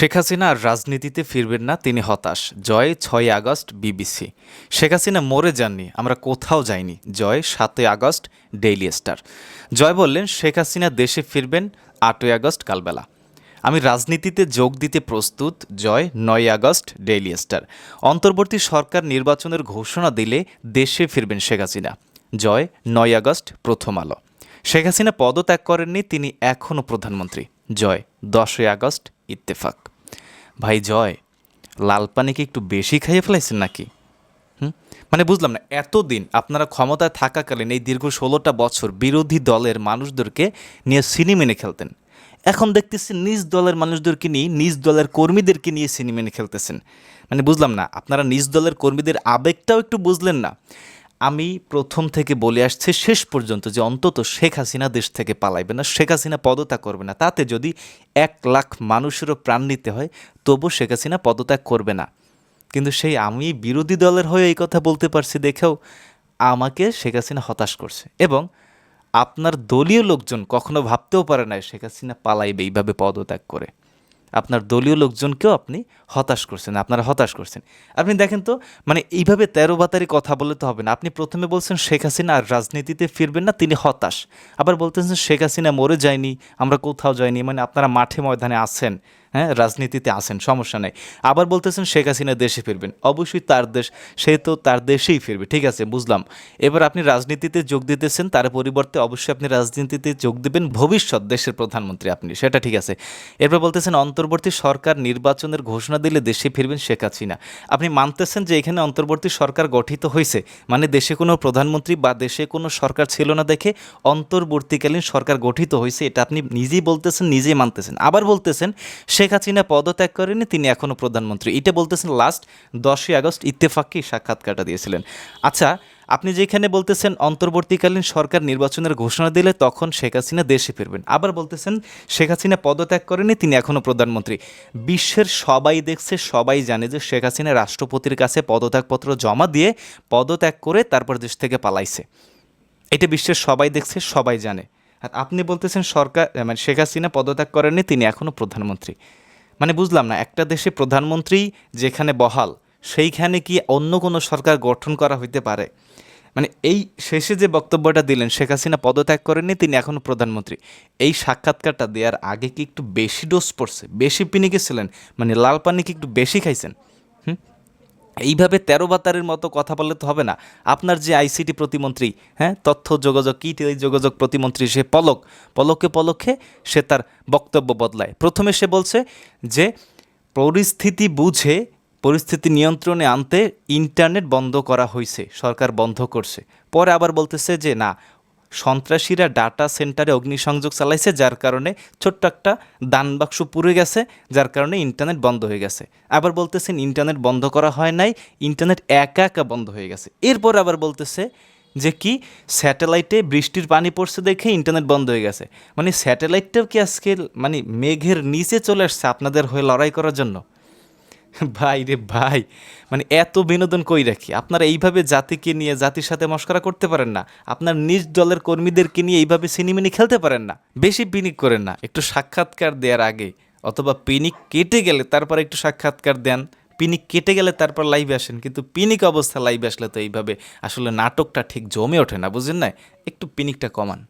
শেখ হাসিনা আর রাজনীতিতে ফিরবেন না, তিনি হতাশ। জয় ছয় আগস্ট, বিবিসি। শেখ হাসিনা মরে যাননি, আমরা কোথাও যাইনি। জয় সাতই আগস্ট, ডেইলি স্টার। জয় বললেন, শেখ হাসিনা দেশে ফিরবেন, আটই আগস্ট, কালবেলা। আমি রাজনীতিতে যোগ দিতে প্রস্তুত, জয় নয় আগস্ট, ডেইলি স্টার। অন্তর্বর্তী সরকার নির্বাচনের ঘোষণা দিলে দেশে ফিরবেন শেখ হাসিনা। জয় নয় আগস্ট, প্রথম আলো। শেখ হাসিনা পদত্যাগ করেননি, তিনি এখনও প্রধানমন্ত্রী। জয় দশই আগস্ট, ইত্তেফাক। ভাই জয় লাল পানি কি একটু বেশি খাইয়ে ফেলাইছেন নাকি? হুম? মানে বুঝলাম না, এতদিন আপনারা ক্ষমতায় থাকাকালীন এই দীর্ঘ ষোলোটা বছর বিরোধী দলের মানুষদেরকে নিয়ে সিনেমেনে খেলতেন। এখন দেখতেছি নিজ দলের মানুষদেরকে নিয়ে, নিজ দলের কর্মীদেরকে নিয়ে সিনেমেনে খেলতেছেন। মানে বুঝলাম না, আপনারা নিজ দলের কর্মীদের আবেগটাও একটু বুঝলেন না। আমি প্রথম থেকে বলে আসছি, শেষ পর্যন্ত যে অন্তত শেখ হাসিনা দেশ থেকে পালাইবে না, শেখ হাসিনা পদত্যাগ করবে না। তাতে যদি এক লাখ মানুষেরও প্রাণ নিতে হয়, তবু শেখ হাসিনা পদত্যাগ করবে না। কিন্তু সেই আমি বিরোধী দলের হয়ে এই কথা বলতে পারছি দেখেও আমাকে শেখ হাসিনা হতাশ করছে। এবং আপনার দলীয় লোকজন কখনো ভাবতেও পারে না শেখ হাসিনা পালাইবে এইভাবে পদত্যাগ করে। আপনার দলীয় লোকজনকেও আপনি হতাশ করছেন, আপনারা হতাশ করছেন। আপনি দেখেন তো মানে এইভাবে তেরো বাতারি কথা বলে তো হবে না। আপনি প্রথমে বলছেন শেখ হাসিনা আর রাজনীতিতে ফিরবেন না, তিনি হতাশ। আবার বলতেছেন শেখ হাসিনা মরে যায়নি, আমরা কোথাও যাইনি মানে আপনারা মাঠে ময়দানে আছেন হ্যাঁ রাজনীতিতে আসেন সমস্যা নেই। আবার বলতেছেন শেখ হাসিনা দেশে ফিরবেন, অবশ্যই তার দেশ, সে তো তার দেশেই ফিরবে, ঠিক আছে, বুঝলাম। এবার আপনি রাজনীতিতে যোগ দিতেছেন, তার পরিবর্তে অবশ্যই আপনি রাজনীতিতে যোগ দেবেন, ভবিষ্যৎ দেশের প্রধানমন্ত্রী আপনি, সেটা ঠিক আছে। এরপর বলতেছেন অন্তর্বর্তী সরকার নির্বাচনের ঘোষণা দিলে দেশে ফিরবেন শেখ হাসিনা। আপনি মানতেছেন যে এখানে অন্তর্বর্তী সরকার গঠিত হয়েছে? মানে দেশে কোনো প্রধানমন্ত্রী বা দেশে কোনো সরকার ছিল না দেখে অন্তর্বর্তীকালীন সরকার গঠিত হয়েছে, এটা আপনি নিজেই বলতেছেন, নিজেই মানতেছেন। আবার বলতেছেন, শেখ হাসিনা পদত্যাগ করেনি, তিনি এখনও প্রধানমন্ত্রী। এটা বলতেছেন, লাস্ট দশই আগস্ট ইত্তেফাককেই সাক্ষাৎকারটা দিয়েছিলেন। আচ্ছা আপনি যেখানে বলতেছেন অন্তর্বর্তীকালীন সরকার নির্বাচনের ঘোষণা দিলে তখন শেখ হাসিনা দেশে ফিরবেন। আবার বলতেছেন শেখ হাসিনা পদত্যাগ করেনি তিনি এখনও প্রধানমন্ত্রী। বিশ্বের সবাই দেখছে, সবাই জানে যে শেখ হাসিনা রাষ্ট্রপতির কাছে পদত্যাগপত্র জমা দিয়ে পদত্যাগ করে তারপর দেশ থেকে পালাইছে। এটা বিশ্বের সবাই দেখছে, সবাই জানে। আর আপনি বলতেছেন সরকার মানে শেখ হাসিনা পদত্যাগ করেননি, তিনি এখনও প্রধানমন্ত্রী। মানে বুঝলাম না, একটা দেশে প্রধানমন্ত্রী যেখানে বহাল সেইখানে কি অন্য কোনো সরকার গঠন করা হইতে পারে? মানে এই শেষে যে বক্তব্যটা দিলেন, শেখ হাসিনা পদত্যাগ করেননি, তিনি এখনও প্রধানমন্ত্রী। এই সাক্ষাৎকারটা দেওয়ার আগে কি একটু বেশি ডোজ পড়ছে? বেশি পিনে গেছিলেন মানে লাল পানি কি একটু বেশি খাইছেন? হুম? এইভাবে তেরো বাতারের মতো কথা বললে তো হবে না। আপনার যে আইসিটি প্রতিমন্ত্রী হ্যাঁ তথ্য যোগাযোগ, কী যোগাযোগ প্রতিমন্ত্রী, সে পলক, পলকে পলকে সে তার বক্তব্য বদলায়। প্রথমে সে বলছে যে, পরিস্থিতি বুঝে পরিস্থিতি নিয়ন্ত্রণে আনতে ইন্টারনেট বন্ধ করা হয়েছে সরকার বন্ধ করছে। পরে আবার বলতেছে যে, না, সন্ত্রাসীরা ডাটা সেন্টারে অগ্নিসংযোগ চালাইছে, যার কারণে ছোট্ট একটা দান বাক্স পুড়ে গেছে, যার কারণে ইন্টারনেট বন্ধ হয়ে গেছে। আবার বলতেছেন, ইন্টারনেট বন্ধ করা হয় নাই, ইন্টারনেট একা একা বন্ধ হয়ে গেছে। এরপর আবার বলতেছে যে, কি, স্যাটেলাইটে বৃষ্টির পানি পড়ছে দেখে ইন্টারনেট বন্ধ হয়ে গেছে। মানে স্যাটেলাইটটাও কি আজকে মানে মেঘের নিচে চলে আসছে আপনাদের হয়ে লড়াই করার জন্য? ভাই রে ভাই মানে এত বিনোদন কই রাখি? আপনারা এইভাবে জাতিকে নিয়ে, জাতির সাথে মস্করা করতে পারেন না। আপনার নিজ দলের কর্মীদেরকে নিয়ে এইভাবে সিনেমিনি খেলতে পারেন না। বেশি পিনিক করেন না। একটু সাক্ষাৎকার দেওয়ার আগে, অথবা পিনিক কেটে গেলে তারপর একটু সাক্ষাৎকার দেন। পিনিক কেটে গেলে তারপর লাইভে আসেন। কিন্তু পিনিক অবস্থা লাইভে আসলে তো এইভাবে আসলে নাটকটা ঠিক জমে ওঠে না বুঝেন না? একটু পিনিকটা কমান।